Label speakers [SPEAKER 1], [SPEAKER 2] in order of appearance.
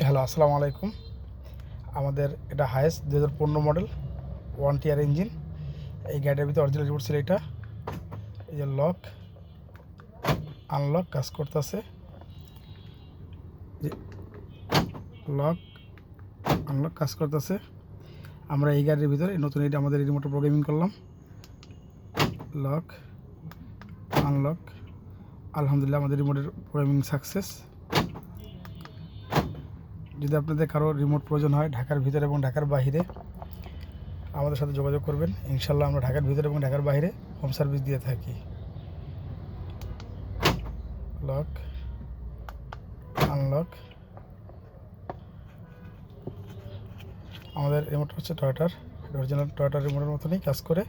[SPEAKER 1] Hello, আসসালামু আলাইকুম। আমাদের এটা হায়েস্ট দু হাজার পনেরো মডেল ওয়ান টিয়ার ইঞ্জিন এই গাড়িটার ভিতরে অরিজিনাল রিপোর্ট ছিল এটা। এই যে লক আনলক কাজ করতেছে। লক আনলক কাজ করতেছে। আমরা এই গাড়ির ভিতরে নতুন এটা আমাদের রিমোট প্রোগ্রামিং করলাম। লক আনলক আলহামদুলিল্লাহ আমাদের রিমোটের প্রোগ্রামিং সাকসেস যদি আপনাদের কারও রিমোট প্রয়োজন হয় ঢাকার ভিতরে এবং ঢাকার বাইরে আমাদের সাথে যোগাযোগ করবেন। ইনশাল্লাহ আমরা ঢাকার ভিতরে এবং ঢাকার বাইরে হোম সার্ভিস দিয়ে থাকি। লক আনলক আমাদের রিমোট হচ্ছে টয়টার অরিজিনাল টয়টার রিমোটের মতনই কাজ করে।